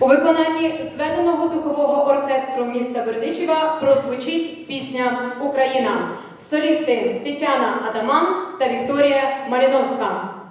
У виконанні зведеного духового оркестру міста Бердичева прозвучить пісня Україна. Солісти Тетяна Адаман та Вікторія Маліновська.